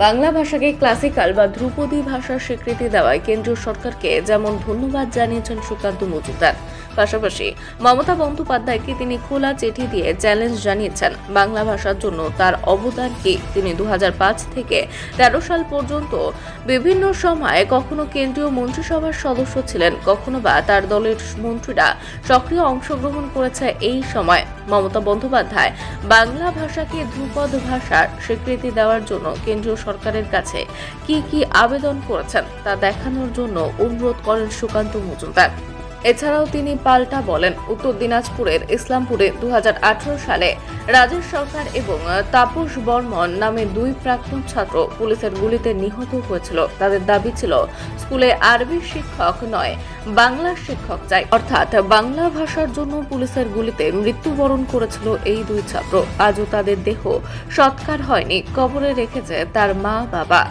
বাংলা ভাষাকে ক্লাসিক্যাল বা ধ্রুপদী ভাষার স্বীকৃতি দেওয়ায় কেন্দ্রীয় সরকারকে যেমন ধন্যবাদ জানিয়েছেন সুকান্ত মজুমদার পাশাপাশি মমতা বন্দ্যোপাধ্যায়কে তিনি খোলা চিঠি দিয়ে চ্যালেঞ্জ জানিয়েছেন বাংলা ভাষার জন্য তার অবদান কি? তিনি দু হাজার পাঁচ থেকে তেরো সাল পর্যন্ত বিভিন্ন সময়ে কখনো কেন্দ্রীয় মন্ত্রিসভার সদস্য ছিলেন, কখনো বা তার দলের মন্ত্রীরা সক্রিয় অংশগ্রহণ করেছে এই সময়। মমতা বন্দ্যোপাধ্যায় বাংলা ভাষাকে ধ্রুপদ ভাষার স্বীকৃতি দেওয়ার জন্য কেন্দ্রীয় সরকারের কাছে কি কি আবেদন করেছেন তা দেখানোর জন্য অনুরোধ করেন সুকান্ত মজুমদার। এছাড়াও তিনি পাল্টা বলেন, উত্তর দিনাজপুরের ইসলামপুরে দু সালে রাজেশ সরকার এবং তাপস বর্মন নামে দুই প্রাক্তন ছাত্র পুলিশের গুলিতে নিহত হয়েছিল। তাদের দাবি ছিল, স্কুলে আরবি শিক্ষক নয়, বাংলা শিক্ষক চাই। অর্থাৎ বাংলা ভাষার জন্য পুলিশের গুলিতে মৃত্যুবরণ করেছিল এই দুই ছাত্র। আজও তাদের দেহ সৎকার হয়নি। কবরে রেখেছে তার মা বাবা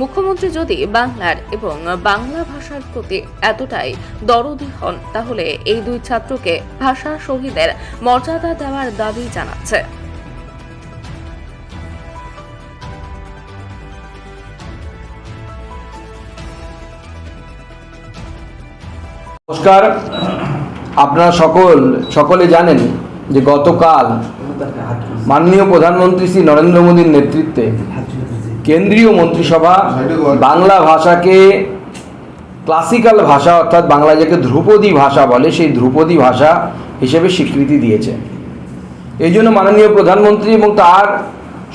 মুখ্যমন্ত্রী যদি বাংলার এবং বাংলা ভাষার প্রতি এতটাই দরদি হন, তাহলে এই দুই ছাত্রকে ভাষা শহীদের মর্যাদা দেওয়ার দাবি জানাচ্ছে। নমস্কার। আপনারা সকল, সকলে জানেন যে গতকাল মাননীয় প্রধানমন্ত্রী শ্রী নরেন্দ্র মোদীর নেতৃত্বে কেন্দ্রীয় মন্ত্রিসভা বাংলা ভাষাকে ক্লাসিক্যাল ভাষা অর্থাৎ বাংলা যাকে ধ্রুপদী ভাষা বলে, সেই ধ্রুপদী ভাষা হিসেবে স্বীকৃতি দিয়েছে। এই জন্য মাননীয় প্রধানমন্ত্রী এবং তার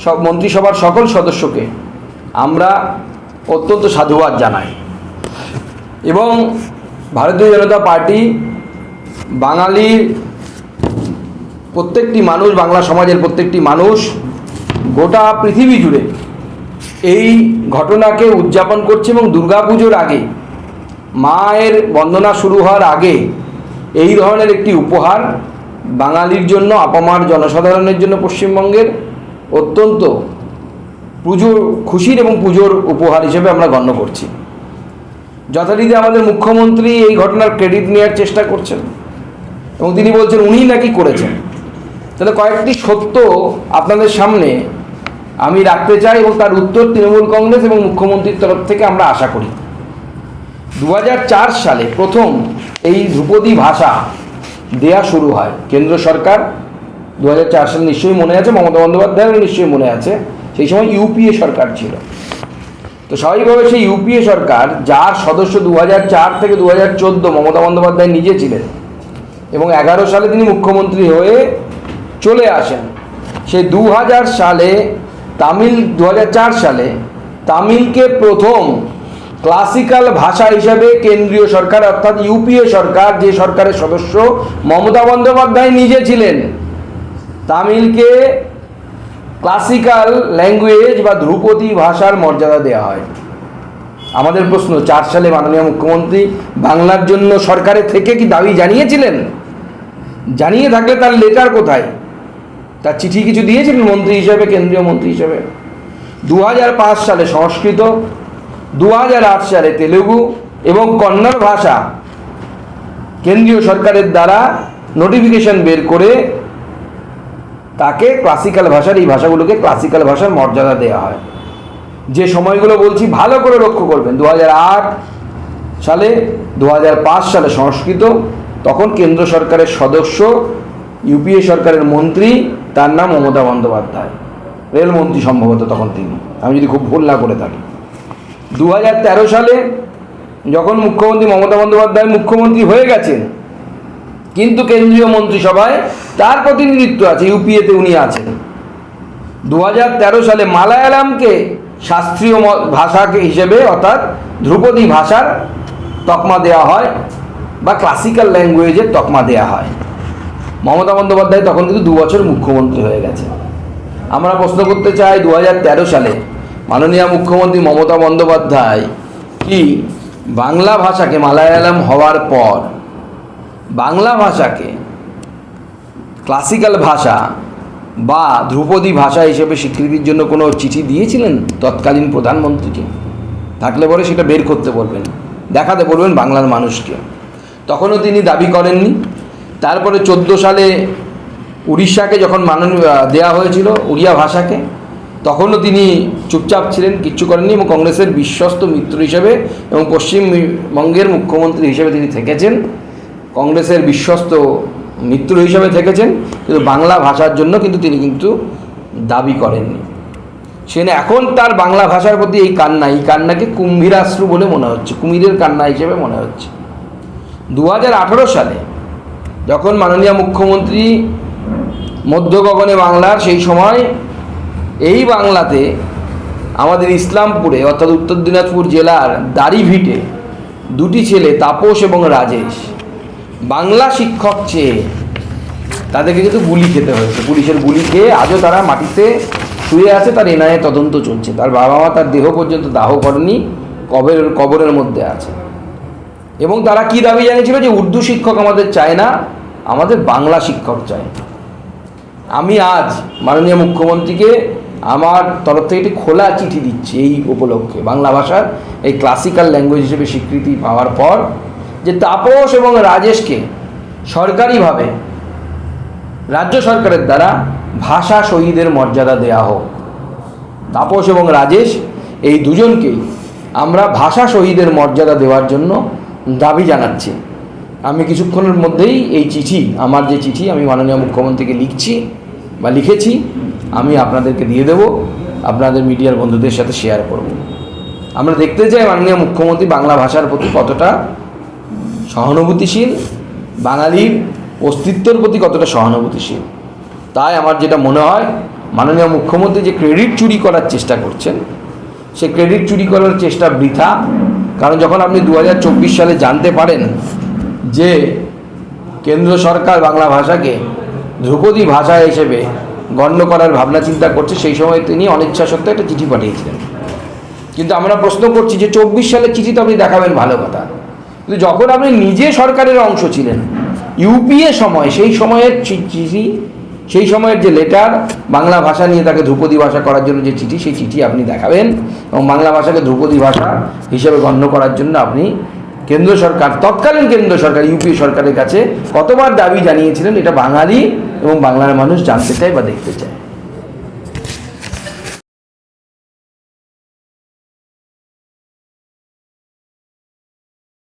সব মন্ত্রিসভার সকল সদস্যকে আমরা অত্যন্ত সাধুবাদ জানাই। এবং ভারতীয় জনতা পার্টি বাঙালির প্রত্যেকটি মানুষ, বাংলা সমাজের প্রত্যেকটি মানুষ গোটা পৃথিবী জুড়ে এই ঘটনাকে উদযাপন করছে এবং দুর্গাপুজোর আগে, মায়ের বন্দনা শুরু হওয়ার আগে এই ধরনের একটি উপহার বাঙালির জন্য, আপামার জনসাধারণের জন্য পশ্চিমবঙ্গের অত্যন্ত পুজোর খুশির এবং পুজোর উপহার হিসেবে আমরা গণ্য করছি। যথারীতি আমাদের মুখ্যমন্ত্রী এই ঘটনার ক্রেডিট নেওয়ার চেষ্টা করছেন এবং তিনি বলছেন উনিই নাকি করেছেন। তাহলে কয়েকটি সত্য আপনাদের সামনে আমি রাখতে চাই এবং তার উত্তর তৃণমূল কংগ্রেস এবং মুখ্যমন্ত্রীর তরফ থেকে আমরা আশা করি। দু হাজার চার সালে প্রথম এই ধ্রুপদী ভাষা দেয়া শুরু হয়। কেন্দ্র সরকার দু হাজার চার সালে নিশ্চয়ই মনে আছে, মমতা বন্দ্যোপাধ্যায়ের নিশ্চয়ই মনে আছে, সেই সময় ইউপিএ সরকার ছিল। তো স্বাভাবিকভাবে সেই ইউপিএ সরকার, যার সদস্য দু থেকে দু হাজার চোদ্দ মমতা বন্দ্যোপাধ্যায় নিজে ছিলেন এবং এগারো সালে তিনি মুখ্যমন্ত্রী হয়ে চলে আসেন, সেই দু হাজার সালে তামিল দু হাজার চার সালে তামিলকে প্রথম ক্লাসিক্যাল ভাষা হিসাবে কেন্দ্রীয় সরকার, অর্থাৎ ইউপিএ সরকার, যে সরকারের সদস্য মমতা বন্দ্যোপাধ্যায় নিজে ছিলেন, তামিলকে ক্লাসিক্যাল ল্যাঙ্গুয়েজ বা ধ্রুপদী ভাষার মর্যাদা দেওয়া হয়। আমাদের প্রশ্ন, চার সালে মাননীয় মুখ্যমন্ত্রী বাংলার জন্য সরকারের থেকে কি দাবি জানিয়েছিলেন? জানিয়ে থাকলে তার লেটার কোথায়? তার চিঠি কিছু দিয়েছিলেন মন্ত্রী হিসেবে, কেন্দ্রীয় মন্ত্রী হিসেবে? দু হাজার পাঁচ সালে সংস্কৃত দু হাজার আট সালে তেলেগু এবং কন্নড় ভাষা কেন্দ্রীয় সরকারের দ্বারা নোটিফিকেশন বের করে তাকে ক্লাসিক্যাল ভাষার, এই ভাষাগুলোকে ক্লাসিক্যাল ভাষার মর্যাদা দেওয়া হয়। যে সময়গুলো বলছি, ভালো করে লক্ষ্য করবেন দু হাজার আট সালে দু হাজার পাঁচ সালে সংস্কৃত, তখন কেন্দ্র সরকারের সদস্য, ইউপিএ সরকারের মন্ত্রী তার নাম মমতা বন্দ্যোপাধ্যায়। রেলমন্ত্রী সম্ভবত তখন তিনি। আমি যদি খুব ভুল না করে থাকি। দু হাজার তেরো সালে যখন মুখ্যমন্ত্রী মমতা বন্দ্যোপাধ্যায় মুখ্যমন্ত্রী হয়ে গেছেন, কিন্তু কেন্দ্রীয় মন্ত্রিসভায় তার প্রতিনিধিত্ব আছে, ইউপিএতে উনি আছেন। দু হাজার তেরো সালে মালায়ালামকে শাস্ত্রীয় ভাষাকে হিসেবে অর্থাৎ ধ্রুপদী ভাষার তকমা দেওয়া হয় বা ক্লাসিক্যাল ল্যাঙ্গুয়েজের তকমা দেওয়া হয়। মমতা বন্দ্যোপাধ্যায় তখন কিন্তু দু বছর মুখ্যমন্ত্রী হয়ে গেছে। আমরা প্রশ্ন করতে চাই দু হাজার তেরো সালে মাননীয় মুখ্যমন্ত্রী মমতা বন্দ্যোপাধ্যায় কি বাংলা ভাষাকে মালায়ালাম হওয়ার পর বাংলা ভাষাকে ক্লাসিক্যাল ভাষা বা ধ্রুপদী ভাষা হিসেবে স্বীকৃতির জন্য কোনো চিঠি দিয়েছিলেন তৎকালীন প্রধানমন্ত্রীকে? থাকলে পরে সেটা বের করতে বলবেন। দেখাতে বলবেন বাংলার মানুষকে। তখনও তিনি দাবি করেননি। তারপরে চোদ্দ সালে উড়িষ্যাকে যখন মাননীয় দেওয়া হয়েছিল, উড়িয়া ভাষাকে, তখনও তিনি চুপচাপ ছিলেন, কিচ্ছু করেননি এবং কংগ্রেসের বিশ্বস্ত মিত্র হিসেবে এবং পশ্চিমবঙ্গের মুখ্যমন্ত্রী হিসেবে তিনি থেকেছেন। কংগ্রেসের বিশ্বস্ত মিত্র হিসেবে থেকেছেন, কিন্তু বাংলা ভাষার জন্য কিন্তু তিনি কিন্তু দাবি করেননি। সেখানে এখন তার বাংলা ভাষার প্রতি এই কান্না, এই কান্নাকে কুম্ভীরাশ্রু বলে মনে হচ্ছে, কুমিরের কান্না হিসেবে মনে হচ্ছে। দু হাজার আঠেরো সালে যখন মাননীয় মুখ্যমন্ত্রী মধ্য গগনে বাংলার সেই সময় এই বাংলাতে আমাদের ইসলামপুরে, অর্থাৎ উত্তর দিনাজপুর জেলার দাড়িভিটে দুটি ছেলে, তাপস এবং রাজেশ, বাংলা শিক্ষক চেয়ে তাদেরকে কিন্তু গুলি খেতে হয়েছে। পুলিশের গুলি খেয়ে আজও তারা মাটিতে শুয়ে আছে, তার এনআইএ তদন্ত চলছে। তার বাবা মা তার দেহ পর্যন্ত দাহ করেনি কবের কবরের মধ্যে আছে। এবং তারা কি দাবি জানিয়েছিল যে উর্দু শিক্ষক আমাদের চায় না আমাদের বাংলা শিক্ষক চাই। আমি আজ মাননীয় মুখ্যমন্ত্রীকে আমার তরফ থেকে একটি খোলা চিঠি দিচ্ছি এই উপলক্ষে বাংলা ভাষার এই ক্লাসিক্যাল ল্যাঙ্গুয়েজ হিসেবে স্বীকৃতি পাওয়ার পর যে তাপস এবং রাজেশকে সরকারিভাবে রাজ্য সরকারের দ্বারা ভাষা শহীদের মর্যাদা দেয়া হোক। তাপস এবং রাজেশ এই দুজনকেই আমরা ভাষা শহীদের মর্যাদা দেওয়ার জন্য দাবি জানাচ্ছি। আমি কিছুক্ষণের মধ্যেই এই চিঠি, আমার যে চিঠি আমি মাননীয় মুখ্যমন্ত্রীকে লিখছি বা লিখেছি, আমি আপনাদেরকে দিয়ে দেব, আপনাদের মিডিয়ার বন্ধুদের সাথে শেয়ার করব। আমরা দেখতে চাই মাননীয় মুখ্যমন্ত্রী বাংলা ভাষার প্রতি কতটা সহানুভূতিশীল, বাঙালির অস্তিত্বের প্রতি কতটা সহানুভূতিশীল। তাই আমার যেটা মনে হয়, মাননীয় মুখ্যমন্ত্রী যে ক্রেডিট চুরি করার চেষ্টা করছেন, সে ক্রেডিট চুরি করার চেষ্টা বৃথা, কারণ যখন আপনি দু হাজার চব্বিশ সালে জানতে পারেন যে কেন্দ্র সরকার বাংলা ভাষাকে ধ্রুপদী ভাষা হিসেবে গণ্য করার ভাবনা চিন্তা করছে, সেই সময় তিনি অনিচ্ছা সত্ত্বেও একটা চিঠি পাঠিয়েছিলেন। কিন্তু আমরা প্রশ্ন করছি যে চব্বিশ সালের চিঠি তো আপনি দেখাবেন ভালো কথা। কিন্তু যখন আপনি নিজে সরকারের অংশ ছিলেন ইউপিএ সময়, সেই সময়ের চিঠি, সেই সময়ের যে লেটার বাংলা ভাষা নিয়ে তাকে ধ্রুপদী ভাষা করার জন্য যে চিঠি, সেই চিঠি আপনি দেখাবেন এবং বাংলা ভাষাকে ধ্রুপদী ভাষা হিসেবে গণ্য করার জন্য আপনি কেন্দ্র সরকার, তৎকালীন কেন্দ্র সরকার, ইউপি সরকারের কাছে কতবার দাবি জানিয়েছিলেন, এটা বাঙালি এবং বাংলার মানুষ জানতে চায় বা দেখতে চায়।